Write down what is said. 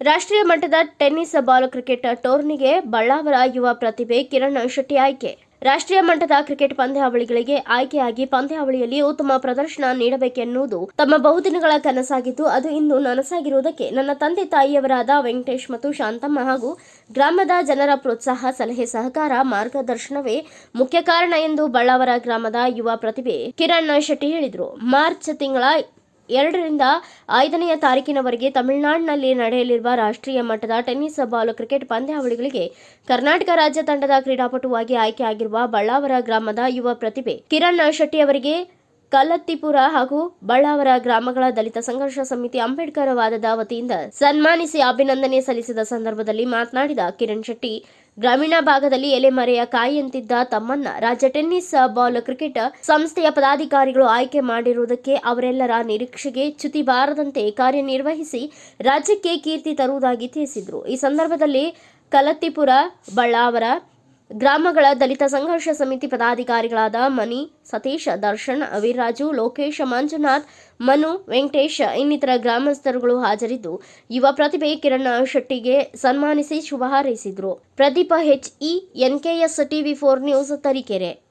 ರಾಷ್ಟ್ರೀಯ ಮಟ್ಟದ tennis ball cricket ಟೂರ್ನಿಗೆ ಬಳ್ಳಾವರ ಯುವ ಪ್ರತಿಭೆ ಕಿರಣ್ ಶೆಟ್ಟಿ ಆಯ್ಕೆ. ರಾಷ್ಟ್ರೀಯ ಮಟ್ಟದ ಕ್ರಿಕೆಟ್ ಪಂದ್ಯಾವಳಿಗಳಿಗೆ ಆಯ್ಕೆಯಾಗಿ ಪಂದ್ಯಾವಳಿಯಲ್ಲಿ ಉತ್ತಮ ಪ್ರದರ್ಶನ ನೀಡಬೇಕೆನ್ನುವುದು ತಮ್ಮ ಬಹುದಿನಗಳ ಕನಸಾಗಿದ್ದು, ಅದು ಇಂದು ನನಸಾಗಿರುವುದಕ್ಕೆ ನನ್ನ ತಂದೆ ತಾಯಿಯವರಾದ ವೆಂಕಟೇಶ್ ಮತ್ತು ಶಾಂತಮ್ಮ ಹಾಗೂ ಗ್ರಾಮದ ಜನರ ಪ್ರೋತ್ಸಾಹ, ಸಲಹೆ, ಸಹಕಾರ, ಮಾರ್ಗದರ್ಶನವೇ ಮುಖ್ಯ ಕಾರಣ ಎಂದು ಬಳ್ಳಾವರ ಗ್ರಾಮದ ಯುವ ಪ್ರತಿಭೆ ಕಿರಣ್ ಶೆಟ್ಟಿ ಹೇಳಿದರು. ಮಾರ್ಚ್ ತಿಂಗಳ ಎರಡರಿಂದ ಐದನೆಯ ತಾರೀಕಿನವರೆಗೆ ತಮಿಳುನಾಡಿನಲ್ಲಿ ನಡೆಯಲಿರುವ ರಾಷ್ಟ್ರೀಯ ಮಟ್ಟದ ಟೆನ್ನಿಸ್ ಬಾಲ್ ಕ್ರಿಕೆಟ್ ಪಂದ್ಯಾವಳಿಗಳಿಗೆ ಕರ್ನಾಟಕ ರಾಜ್ಯ ತಂಡದ ಕ್ರೀಡಾಪಟುವಾಗಿ ಆಯ್ಕೆಯಾಗಿರುವ ಬಳ್ಳಾವರ ಗ್ರಾಮದ ಯುವ ಪ್ರತಿಭೆ ಕಿರಣ್ ಶೆಟ್ಟಿ ಅವರಿಗೆ ಕಲ್ಲತ್ತಿಪುರ ಹಾಗೂ ಬಳ್ಳಾವರ ಗ್ರಾಮಗಳ ದಲಿತ ಸಂಘರ್ಷ ಸಮಿತಿ ಅಂಬೇಡ್ಕರ್ ವಾದದ ವತಿಯಿಂದ ಸನ್ಮಾನಿಸಿ ಅಭಿನಂದನೆ ಸಲ್ಲಿಸಿದ ಸಂದರ್ಭದಲ್ಲಿ ಮಾತನಾಡಿದ ಕಿರಣ್ ಶೆಟ್ಟಿ, ಗ್ರಾಮೀಣ ಭಾಗದಲ್ಲಿ ಎಲೆಮರೆಯ ಕಾಯಿಯಂತಿದ್ದ ತಮ್ಮನ್ನ ರಾಜ್ಯ ಟೆನ್ನಿಸ್ ಬಾಲ್ ಕ್ರಿಕೆಟ್ ಸಂಸ್ಥೆಯ ಪದಾಧಿಕಾರಿಗಳು ಆಯ್ಕೆ ಮಾಡಿರುವುದಕ್ಕೆ ಅವರೆಲ್ಲರ ನಿರೀಕ್ಷೆಗೆ ಚ್ಯುತಿ ಬಾರದಂತೆ ಕಾರ್ಯನಿರ್ವಹಿಸಿ ರಾಜ್ಯಕ್ಕೆ ಕೀರ್ತಿ ತರುವುದಾಗಿ ತಿಳಿಸಿದರು. ಈ ಸಂದರ್ಭದಲ್ಲಿ ಕಲತ್ತಿಪುರ ಬಳ್ಳಾವರ ಗ್ರಾಮಗಳ ದಲಿತ ಸಂಘರ್ಷ ಸಮಿತಿ ಪದಾಧಿಕಾರಿಗಳಾದ ಮನಿ ಸತೀಶ್, ದರ್ಶನ್, ಅವಿರಾಜು, ಲೋಕೇಶ, ಮಂಜುನಾಥ್, ಮನು, ವೆಂಕಟೇಶ ಇನ್ನಿತರ ಗ್ರಾಮಸ್ಥರುಗಳು ಹಾಜರಿದ್ದು, ಯುವ ಪ್ರತಿಭೆ ಕಿರಣ್ ಶೆಟ್ಟಿಗೆ ಸನ್ಮಾನಿಸಿ ಶುಭ ಹಾರೈಸಿದರು. Pradeep HE NKS TV four news Tarikere.